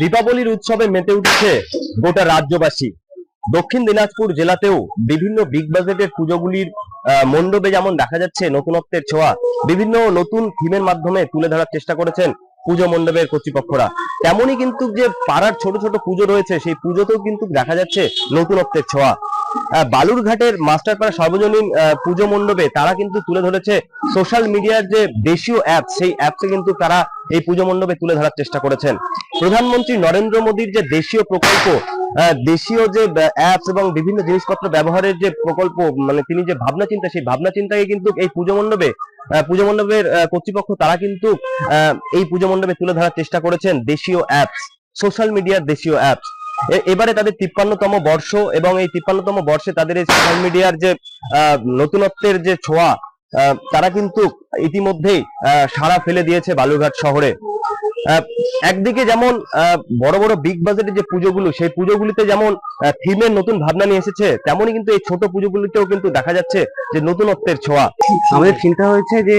দীপাবলির উৎসবে মেতে উঠেছে গোটা রাজ্যবাসী। দক্ষিণ দিনাজপুর জেলাতেও বিভিন্ন বিগ বাজেটের পুজোগুলির মণ্ডপে যেমন দেখা যাচ্ছে নতুনত্বের ছোঁয়া, বিভিন্ন নতুন থিমের মাধ্যমে তুলে ধরার চেষ্টা করেছেন পুজো মণ্ডপের কর্তৃপক্ষরা। তেমনই কিন্তু যে পাড়ার ছোট ছোট পুজো রয়েছে, সেই পুজোতেও কিন্তু দেখা যাচ্ছে নতুনত্বের ছোঁয়া। বালুরঘাটের মাস্টারপাড়া সর্বজনীন পুজো মণ্ডপে তারা কিন্তু তুলে ধরেছে সোশ্যাল মিডিয়ার যে দেশীয় অ্যাপ সেই অ্যাপসে কিন্তু তারা এই পুজো মণ্ডপে তুলে ধরার চেষ্টা করেছেন। প্রধানমন্ত্রী নরেন্দ্র মোদীর যে দেশীয় প্রকল্প দেশীয় যে অ্যাপস এবং বিভিন্ন জিনিসপত্র ব্যবহারের যে প্রকল্প মানে তিনি যে ভাবনা চিন্তা, সেই ভাবনা চিন্তাকে কিন্তু এই পুজো মণ্ডপে পুজো মণ্ডপের কর্তৃপক্ষ তারা কিন্তু এই পুজো মণ্ডপে তুলে ধরার চেষ্টা করেছেন দেশীয় অ্যাপস সোশ্যাল মিডিয়ার দেশীয় অ্যাপস এবারে তাদের তিপ্পান্নতম বর্ষ এবং এই তিপ্পান্নতম বর্ষে তাদের এই সোশ্যাল মিডিয়ার যে নতুনত্বের যে ছোঁয়া তারা কিন্তু ইতিমধ্যেই সাড়া ফেলে দিয়েছে বালুরঘাট শহরে। একদিকে যেমন বড় বড় বিগ বাজেটের যে পুজোগুলো, সেই পুজোগুলিতে যেমন থিমের নতুন ভাবনা নিয়ে এসেছে, তেমনই কিন্তু এই ছোট পুজোগুলিতেও কিন্তু দেখা যাচ্ছে যে নতুনত্বের ছোঁয়া। আমাদের চিন্তা হয়েছে যে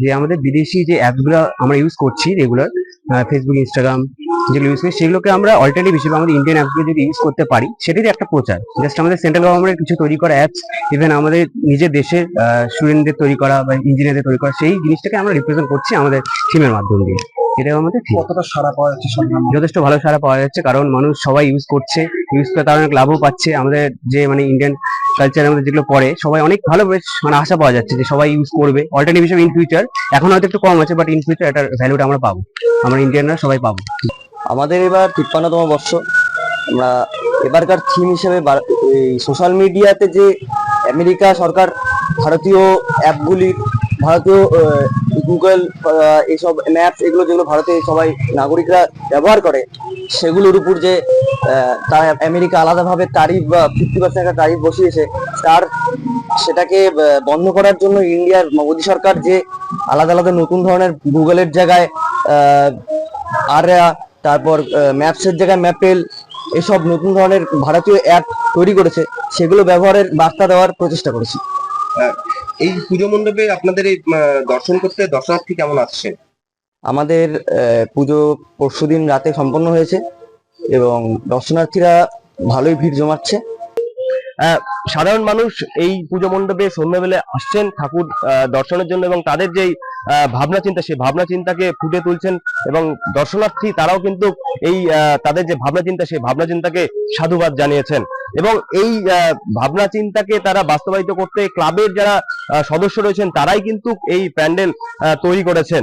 যে আমাদের বিদেশি যে অ্যাপসগুলো আমরা ইউজ করছি রেগুলার ফেসবুক ইনস্টাগ্রাম যেগুলো ইউজ করি সেগুলোকে আমরা অল্টারনেটিভ হিসেবে আমাদের ইন্ডিয়ান অ্যাপসগুলো যদি ইউজ করতে পারি সেটারই একটা প্রচার। জাস্ট আমাদের সেন্ট্রাল গভর্নমেন্টের কিছু তৈরি করা অ্যাপস ইভেন আমাদের নিজের দেশের স্টুডেন্টদের তৈরি করা বা ইঞ্জিনিয়ারদের তৈরি করা সেই জিনিসটাকে আমরা রিপ্রেজেন্ট করছি আমাদের থিমের মাধ্যম দিয়ে। এটাও আমাদের। কতটা সারা পাওয়া যাচ্ছে যথেষ্ট ভালো সারা পাওয়া যাচ্ছে কারণ মানুষ সবাই ইউজ করছে। ইউজ করে তারা অনেক লাভও পাচ্ছে। আমাদের যে মানে ইন্ডিয়ান কালচারের মধ্যে যেগুলো পড়ে সবাই অনেক ভালো বেশ মানে আশা পাওয়া যাচ্ছে যে সবাই ইউজ করবে। অল্টারনেটিভ হিসেবে ইন ফিউচার এখন হয়তো একটু কম আছে বাট ইন ফিউচার এটার ভ্যালুটা আমরা পাবো। আমরা ইন্ডিয়ানরা সবাই পাবো। আমাদের এবার তিপ্পান্নতম বর্ষ। আমরা এবারকার থিম হিসেবে এই সোশ্যাল মিডিয়াতে যে আমেরিকা সরকার ভারতীয় অ্যাপগুলি ভারতীয় গুগল এইসব ম্যাপস এগুলো যেগুলো ভারতে সবাই নাগরিকরা ব্যবহার করে, সেগুলোর উপর যে তারা আমেরিকা আলাদাভাবে তারিফ বা ফিফটি পার্সেন্ট একটা তারিফ বসিয়েছে, তার সেটাকে বন্ধ করার জন্য ইন্ডিয়ার মোদী সরকার যে আলাদা আলাদা নতুন ধরনের গুগলের জায়গায় আরয়া তারপর ম্যাপসের জায়গায় ম্যাপেল এসব নতুন ধরনের ভারতীয় অ্যাপ তৈরি করেছে সেগুলো ব্যবহারের বার্তা দেওয়ার প্রচেষ্টা করেছি। এই পুজো মণ্ডপে আপনাদের এই দর্শন করতে দর্শনার্থী কেমন আসছে? আমাদের পুজো পরশু দিন রাতে সম্পন্ন হয়েছে এবং দর্শনার্থীরা ভালোই ভিড় জমাচ্ছে। সাধারণ মানুষ এই পুজো মণ্ডপে সন্ধ্যাবেলে আসছেন ঠাকুর দর্শনের জন্য এবং তাদের যেই ভাবনা চিন্তা, সেই ভাবনা চিন্তাকে ফুটে তুলছেন এবং দর্শনার্থী তারাও কিন্তু এই তাদের যে ভাবনা চিন্তা, সেই ভাবনা চিন্তাকে সাধুবাদ জানিয়েছেন। এবং এই ভাবনা চিন্তাকে তারা বাস্তবায়িত করতে ক্লাবের যারা সদস্য রয়েছেন, তারাই কিন্তু এই প্যান্ডেল তৈরি করেছেন।